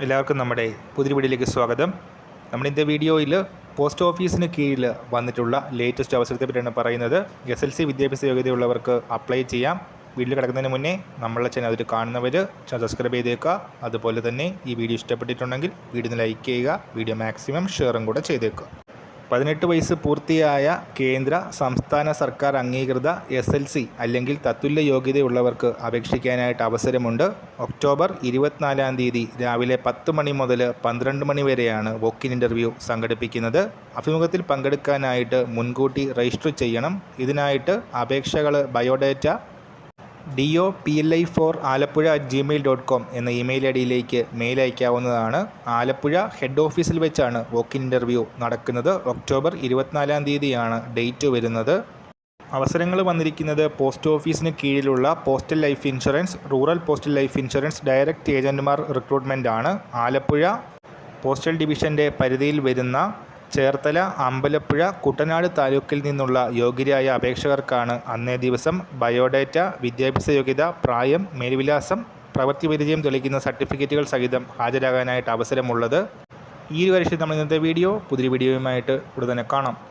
എല്ലാവർക്കും നമ്മുടെ പുതിയ വീഡിയോയിലേക്ക് സ്വാഗതം. നമ്മുടെ വീഡിയോയിൽ പോസ്റ്റ് ഓഫീസിന് കീഴിൽ വന്നിട്ടുള്ള ലേറ്റസ്റ്റ് അവസരത്തെ പറ്റിയാണ് പറയുന്നത്. എസ് എൽ സി വിദ്യാഭ്യാസ യോഗ്യതയുള്ളവർക്ക് അപ്ലൈ ചെയ്യാം. വീട്ടിൽ കിടക്കുന്നതിന് മുന്നേ നമ്മളെ ചാനൽ അതിൽ കാണുന്നവർ സബ്സ്ക്രൈബ് ചെയ്തേക്കുക. അതുപോലെ തന്നെ ഈ വീഡിയോ ഇഷ്ടപ്പെട്ടിട്ടുണ്ടെങ്കിൽ വീഡിയോ ലൈക്ക് ചെയ്യുക. വീഡിയോ മാക്സിമം ഷെയറും കൂടെ ചെയ്തേക്കുക. പതിനെട്ട് വയസ്സ് പൂർത്തിയായ കേന്ദ്ര സംസ്ഥാന സർക്കാർ അംഗീകൃത എസ് എൽ സി അല്ലെങ്കിൽ തത്തുല്യ യോഗ്യതയുള്ളവർക്ക് അപേക്ഷിക്കാനായിട്ട് അവസരമുണ്ട്. ഒക്ടോബർ ഇരുപത്തിനാലാം തീയതി രാവിലെ പത്ത് മണി മുതൽ പന്ത്രണ്ട് മണി വരെയാണ് വോക്കിൻ ഇന്റർവ്യൂ സംഘടിപ്പിക്കുന്നത്. അഭിമുഖത്തിൽ പങ്കെടുക്കാനായിട്ട് മുൻകൂട്ടി രജിസ്റ്റർ ചെയ്യണം. ഇതിനായിട്ട് അപേക്ഷകൾ biodata D O P L I four Alappuzha at Gmail dot com എന്ന ഇമെയിൽ ഐ ഡിയിലേക്ക് മെയിൽ അയക്കാവുന്നതാണ്. ആലപ്പുഴ ഹെഡ് ഓഫീസിൽ വെച്ചാണ് വോക്ക് ഇന്റർവ്യൂ നടക്കുന്നത്. ഒക്ടോബർ ഇരുപത്തിനാലാം തീയതിയാണ് ഡേറ്റ് വരുന്നത്. അവസരങ്ങൾ വന്നിരിക്കുന്നത് പോസ്റ്റ് ഓഫീസിന് കീഴിലുള്ള postal life insurance rural postal life insurance direct ഏജന്റുമാർ റിക്രൂട്ട്മെന്റ് ആണ്. ആലപ്പുഴ പോസ്റ്റൽ ഡിവിഷന്റെ പരിധിയിൽ വരുന്ന ചേർത്തല അമ്പലപ്പുഴ കുട്ടനാട് താലൂക്കിൽ നിന്നുള്ള യോഗ്യരായ അപേക്ഷകർക്കാണ് അന്നേ ദിവസം ബയോഡേറ്റ വിദ്യാഭ്യാസ യോഗ്യത പ്രായം മേൽവിലാസം പ്രവൃത്തി പരിചയം തെളിയിക്കുന്ന സർട്ടിഫിക്കറ്റുകൾ സഹിതം ഹാജരാകാനായിട്ട് അവസരമുള്ളത്. ഈ ഒരു കാര്യത്തിൽ നമ്മൾ ഇന്നത്തെ വീഡിയോ പുതിയ വീഡിയോയുമായിട്ട് ഉടനെ കാണാം.